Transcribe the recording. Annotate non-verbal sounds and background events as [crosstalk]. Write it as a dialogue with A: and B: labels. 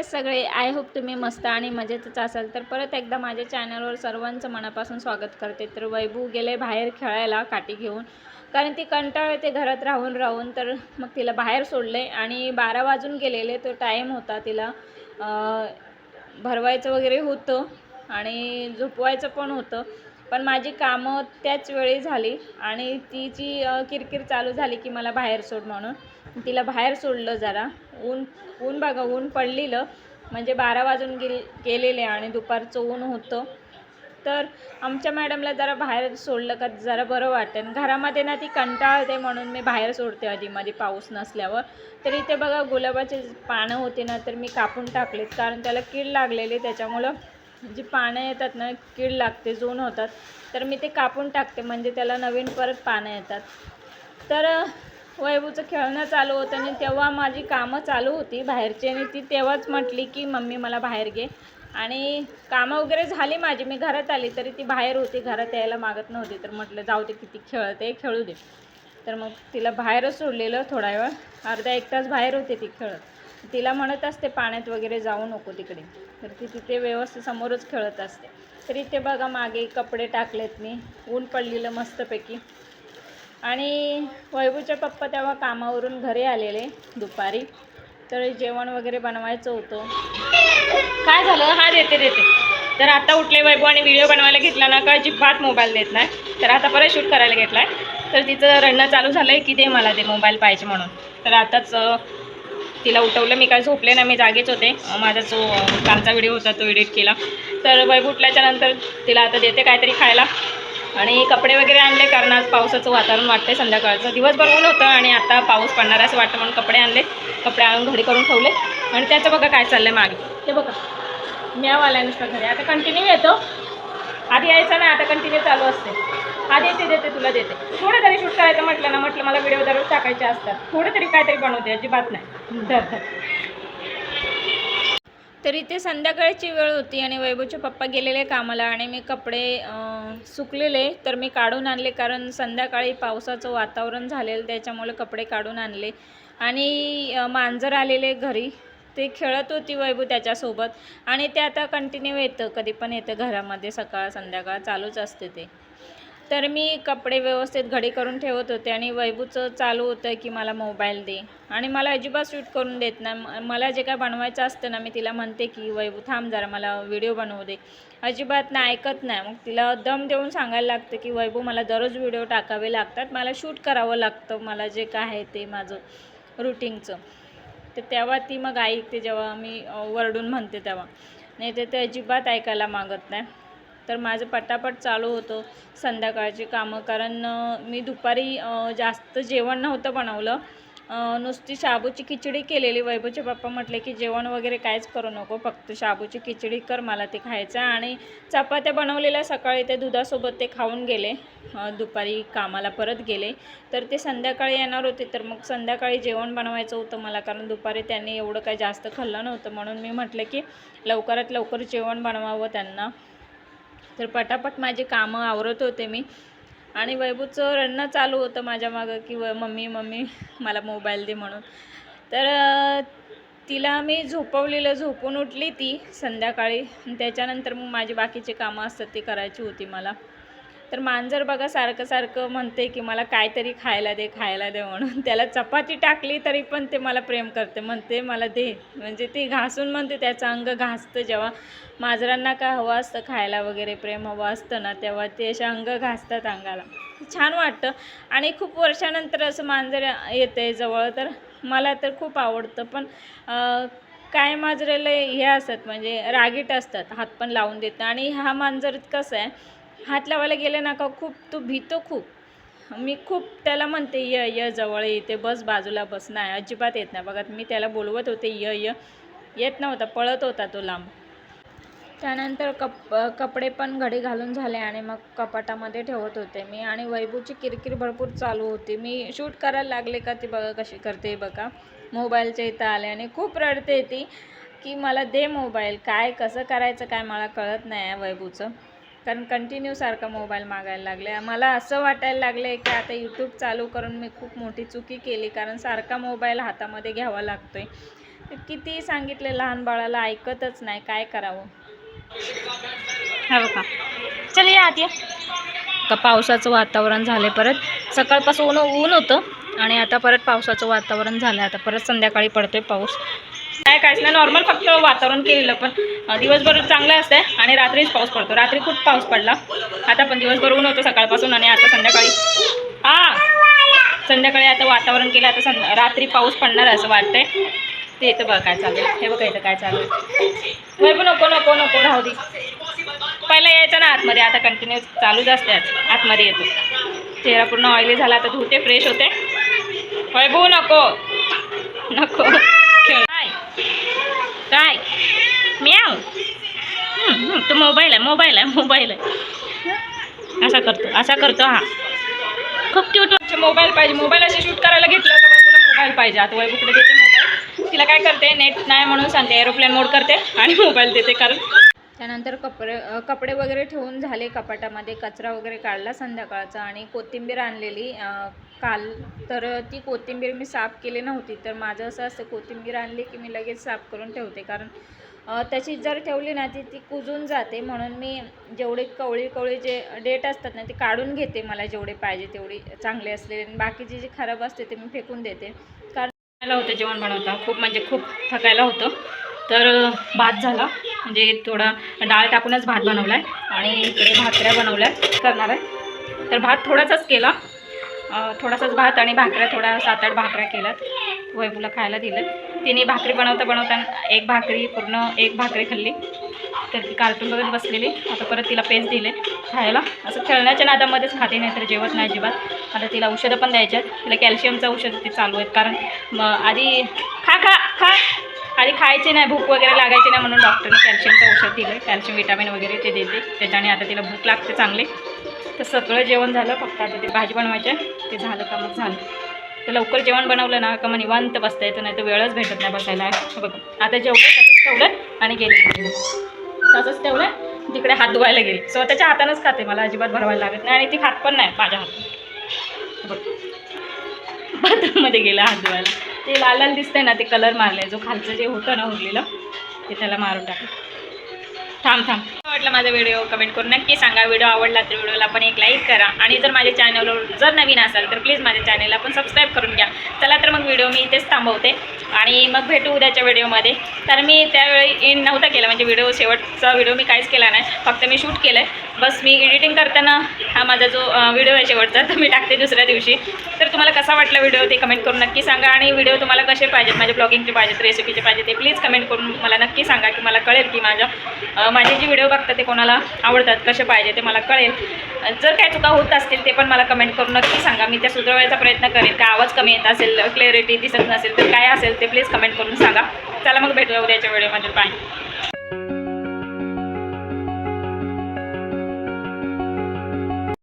A: आहेत सगळे I hope तुम्ही मस्त आणि मजेतच असाल तर परत एकदा माझ्या चॅनलवर सर्वांचं मनापासून स्वागत करते. तर वैभू गेले बाहेर खेळायला काठी घेऊन. कारण ती कंटाळ येते घरात राहून राहून. तर मग तिला बाहेर सोडले आणि बारा वाजून गेलेले तो टाईम होता तिला भरवायचं वगैरे होतं आणि झोपवायचं पण होतं. पण माझी कामं त्याच वेळी झाली आणि तिची किरकिर चालू झाली की मला बाहेर सोड म्हणून. तिला बाहेर सोडलं जरा. ऊन ऊन बघा ऊन पडलेलं. म्हणजे बारा वाजून गेल गेलेले आणि दुपारचं ऊन होतं. तर आमच्या मॅडमला जरा बाहेर सोडलं का जरा बरं वाटेल. घरामध्ये ना ती कंटाळते म्हणून मी बाहेर सोडते आधीमध्ये पाऊस नसल्यावर. तर इथे बघा गुलाबाचे पानं होते ना तर मी कापून टाकलेत. कारण त्याला कीड लागलेली त्याच्यामुळं जी पानं येतात ना कीड लागते जून होतात तर मी ते कापून टाकते. म्हणजे त्याला नवीन परत पानं येतात. तर वैभूचं खेळणं चालू होतं आणि तेव्हा माझी कामं चालू होती बाहेरची आणि ती तेव्हाच म्हटली की मम्मी मला बाहेर घे. आणि कामं वगैरे झाली माझी. मी घरात आली तरी ती बाहेर होती. घरात यायला मागत नव्हती. तर म्हटलं जाऊ दे किती खेळते खेळू दे. तर मग तिला बाहेरच सोडलेलं थोडा वेळ. अर्धा एक तास बाहेर होते ती खेळत. तिला म्हणत असते पाण्यात वगैरे जाऊ नको तिकडे. तर ती तिथे व्यवस्थित समोरच खेळत असते. तर इथे बघा मागे कपडे टाकलेत मी ऊन पडलेलं मस्तपैकी. आणि वैभूचे पप्पा तेव्हा कामावरून घरी आलेले दुपारी. तर जेवण वगैरे बनवायचं होतं. काय झालं? हा देते देते. तर आता उठले वैभव आणि व्हिडिओ बनवायला घेतला ना का अजिबात मोबाईल देत नाही. तर आता परत शूट करायला घेतला आहे तर तिचं रडणं चालू झालं आहे की दे मला ते मोबाईल पाहिजे म्हणून. तर आताच तिला उठवलं. मी काय झोपले ना मी जागेच होते. माझा जो कालचा व्हिडिओ होता तो एडिट केला. तर वैभव उठल्याच्या नंतर तिला आता देते काहीतरी खायला. आणि कपडे वगैरे आणले कारण आज पावसाचं वातावरण वाटते संध्याकाळचं. दिवसभर ऊन होतं आणि आता पाऊस पडणार असं वाटतं म्हणून कपडे आणले. कपडे आणून घरी करून ठेवले. आणि त्याचं बघा काय चाललंय मागे. ते बघा. म्याव आलाय नुसतं घरी. आता कंटिन्यू येतो. आधी यायचं ना आता कंटिन्यू चालू असते. आधी येते देते तुला देते. थोडं तरी शूट करायचं म्हटलं ना म्हटलं मला व्हिडिओ दररोज टाकायचे असतात. थोडं तरी काहीतरी बनवते अजिबात नाही. तर इथे संध्याकाळची वेळ होती आणि वैभवचे पप्पा गेलेले कामाला आणि मी कपडे सुकलेले तर मी काढून आणले कारण संध्याकाळी पावसाचं वातावरण झालेलं त्याच्यामुळे कपडे काढून आणले. आणि मांजर आलेले घरी. ते खेळत होती वैभव त्याच्यासोबत. आणि ते आता कंटिन्यू येतं कधी पण येतं घरामध्ये सकाळ संध्याकाळ चालूच असते ते. तर मी कपडे व्यवस्थित घडी करून ठेवत होते आणि वैभूचं चालू होतं की मला मोबाईल दे. आणि मला अजिबात शूट करून देत नाही. मला जे काय बनवायचं असतं ना मी तिला म्हणते की वैभू थांब जरा मला व्हिडिओ बनवू दे. अजिबात नाही ऐकत नाही. मग तिला दम देऊन सांगायला लागतं की वैभू मला दररोज व्हिडिओ टाकावे लागतात. मला शूट करावं लागतं. मला जे काय आहे ते माझं रुटीनचं. तर तेव्हा ती मग ऐकते जेव्हा मी वरडून म्हणते तेव्हा. नाही तर ते अजिबात ऐकायला मागत नाही. तर माझं पटापट चालू होतं संध्याकाळची कामं. कारण मी दुपारी जास्त जेवण नव्हतं बनवलं. नुसती शाबूची खिचडी केलेली. वैभवचे पप्पा म्हटले की जेवण वगैरे काहीच करू नको. फक्त शाबूची खिचडी कर मला ते खायचं आणि चपात्या बनवलेल्या सकाळी ते दुधासोबत ते खाऊन गेले. दुपारी कामाला परत गेले. तर ते संध्याकाळी येणार होते. तर मग संध्याकाळी जेवण बनवायचं होतं मला. कारण दुपारी त्यांनी एवढं काही जास्त खाल्लं नव्हतं. म्हणून मी म्हटलं की लवकरात लवकर जेवण बनवावं त्यांना. तर पटापट माझी कामं आवरत होते मी. आणि वैभवचं रडणं चालू होतं माझ्या मागं की व मम्मी मम्मी मला मोबाईल दे म्हणून. तर तिला मी झोपवलेलं झोपून उठली ती संध्याकाळी. त्याच्यानंतर मग माझी बाकीचे कामं असतात ती करायची होती मला. तर मांजर बघा सारखं सारखं म्हणते की मला काहीतरी खायला दे खायला दे म्हणून. त्याला चपाती टाकली तरी पण ते मला प्रेम करते. म्हणते मला दे. म्हणजे ती घासून म्हणते त्याचं अंग घासतं जेव्हा मांजरांना काय हवं असतं खायला वगैरे प्रेम हवं असतं ना तेव्हा ते असे अंग घासतात अंगाला. छान वाटतं. आणि खूप वर्षानंतर असं मांजर येते जवळ तर मला तर खूप आवडतं. पण काय मांजरेला हे असतात म्हणजे रागीट असतात हात पण लावून देतं आणि हा मांजर कसं आहे हात लावायला गेले ना का खूप तो भीतो खूप. मी खूप त्याला म्हणते य य जवळ येते बस बाजूला बस. नाही अजिबात येत नाही. बघा मी त्याला बोलवत होते य य. येत नव्हता पळत होता तो लांब. त्यानंतर कप कपडे पण घडी घालून झाले आणि मग कपाटामध्ये ठेवत होते मी. आणि वैभूची किरकिर भरपूर चालू होती. मी शूट करायला लागले का ती बघा कशी करते बघा. मोबाईलच्या इथं आले आणि खूप रडते ती की मला दे मोबाईल काय कसं करायचं काय मला कळत नाही आहे वैभूचं. कारण कंटिन्यू सारखा मोबाईल मागायला लागले मला असं वाटायला लागलं की आता यूट्यूब चालू करून मी खूप मोठी चुकी केली कारण सारखा मोबाईल हातामध्ये घ्यावा लागतो आहे किती सांगितले लहान बाळाला ऐकतच नाही. काय करावं?
B: हा का चल या आत या.
A: का पावसाचं वातावरण झालं परत? सकाळपासून ऊन ऊन होतं आणि आता परत पावसाचं वातावरण झालं आता परत संध्याकाळी पडतोय पाऊस. काय काहीच नाही. नॉर्मल फक्त वातावरण केलेलं पण दिवसभर चांगलं असतंय आणि रात्रीच पाऊस पडतो. रात्री खूप पाऊस पडला. आता पण दिवसभर ऊन होतं सकाळपासून आणि आता संध्याकाळी. हा संध्याकाळी आता वातावरण केलं आता संध्या रात्री पाऊस पडणार असं वाटतंय. ते इथं बघा काय चालू आहे. हे बघा इथं काय चालू आहे. वय पण नको नको नको राहू दे. पहिला यायचं ना आतमध्ये आता कंटिन्यू चालूच असते आज. आतमध्ये येतो. चेहरा पूर्ण ऑइली झाला आता धुते फ्रेश होते. वैभू नको. नको खेळ काय काय म्याव हम्म, हम्म, तो मोबाईल आहे मोबाईल आहे मोबाईल आहे. असा करतो असा करतो हा. खूप क्यूट मोबाईल पाहिजे मोबाईल असे शूट करायला घेतलं तर मग तुला मोबाईल पाहिजे. आता वैभवकडे देते मोबाईल? तिला काय करते नेट नाही म्हणून सांगते एरोप्लेन मोड करते आणि [laughs] मोबाईल देते कारण त्यानंतर कपडे कपडे वगैरे ठेवून झाले कपाटामध्ये. कचरा वगैरे काढला संध्याकाळचा आणि कोथिंबीर आणलेली. काल तर ती कोथिंबीर मी साफ केली नव्हती. तर माझं असं असतं कोथिंबीर आणली की मी लगेच साफ करून ठेवते. कारण त्याची जर ठेवली ना ती ती कुजून जाते. म्हणून मी जेवढे कवळी कवळी जे डेट असतात ना ते काढून घेते मला जेवढे पाहिजे तेवढी चांगले असलेले. आणि बाकीची जी खराब असते ते मी फेकून देते. कारण होतं जेवण बनवता. खूप म्हणजे खूप थकायला होतं. तर भात झाला. म्हणजे थोडा डाळ टाकूनच भात बनवला आहे आणि इकडे भाकऱ्या बनवल्या करणार आहे. तर भात थोडासाच केला. थोडासाच भात आणि भाकऱ्या थोड्या सात आठ भाकऱ्या केल्यात. वैभूला खायला दिलं. तिने भाकरी बनवता बनवता एक भाकरी पूर्ण एक भाकरी खाल्ली. तर ती कार्टून बघत बसलेली. आता परत तिला पेस्ट दिले खायला. असं खेळण्याच्या नादामध्येच खाते नाही तर जेवत नाही अजिबात. आता तिला औषधं पण द्यायच्यात आहेत. तिला कॅल्शियमचं औषध ते चालू आहेत. कारण मग आधी खा खा खा. आधी खायची नाही भूक वगैरे लागायची नाही म्हणून डॉक्टरने कॅल्शियमचं औषध दिलं कॅल्शियम विटामिन वगैरे ते देते. त्याच्याने आता तिला भूक लागते चांगली. तर सगळं जेवण झालं फक्त आता ते भाजी बनवायचे ते झालं का मग झालं. तर लवकर जेवण बनवलं ना का मग निवांत बसता येतं नाही तर वेळच भेटत नाही बसायला. बघ. आता जेवलं तसंच ठेवलं आणि गेले. तसंच ठेवलं तिकडे हात धुवायला गेले. स्वतःच्या हातानंच खाते मला अजिबात भरवायला लागत नाही. आणि ती खात पण नाही माझ्या हातात. बघ. बाथरूममध्ये गेला हात धुवायला. ते लाल लाल दिसतंय ना ते कलर मारले जो खालचं जे होतं ना उरलेलं ते त्याला मारून टाकलं. थांब थांब. वाटलं माझा व्हिडिओ कमेंट करून नक्की सांगा. व्हिडिओ आवडला तर व्हिडिओला पण एक लाईक करा. आणि जर माझ्या चॅनलवर जर नवीन असाल तर प्लीज माझ्या चॅनलला पण सबस्क्राईब करून घ्या. चला तर मग व्हिडिओ मी इथेच थांबवते. आणि मग भेटू उद्याच्या व्हिडिओमध्ये तर मी त्यावेळी इन नव्हता केला. म्हणजे व्हिडिओ शेवटचा व्हिडिओ मी काहीच केला नाही. फक्त मी शूट केलं आहे बस मी एडिटिंग करताना हा माझा जो व्हिडिओ आहे शेवटचा तो मी टाकते दुसऱ्या दिवशी. तर तुम्हाला कसा वाटला व्हिडिओ ते कमेंट करून नक्की सांगा आणि व्हिडिओ तुम्हाला कसे पाहिजेत माझे ब्लॉगिंगचे पाहिजेत रेसिपीचे पाहिजे ते प्लीज कमेंट करून मला नक्की सांगा की मला कळेल की माझ्या माझे जे व्हिडिओ बघतात ते कोणाला आवडतात कसे पाहिजे ते मला कळेल. जर काय चुका होत असतील ते पण मला कमेंट करून नक्की सांगा मी त्या सुधारवायचा प्रयत्न करेन. का आवाज कमी येत असेल क्लॅरिटी दिसत नसेल तर काय असेल ते प्लीज कमेंट करून सांगा. चला मग भेटूया उद्याच्या व्हिडिओमध्ये बाय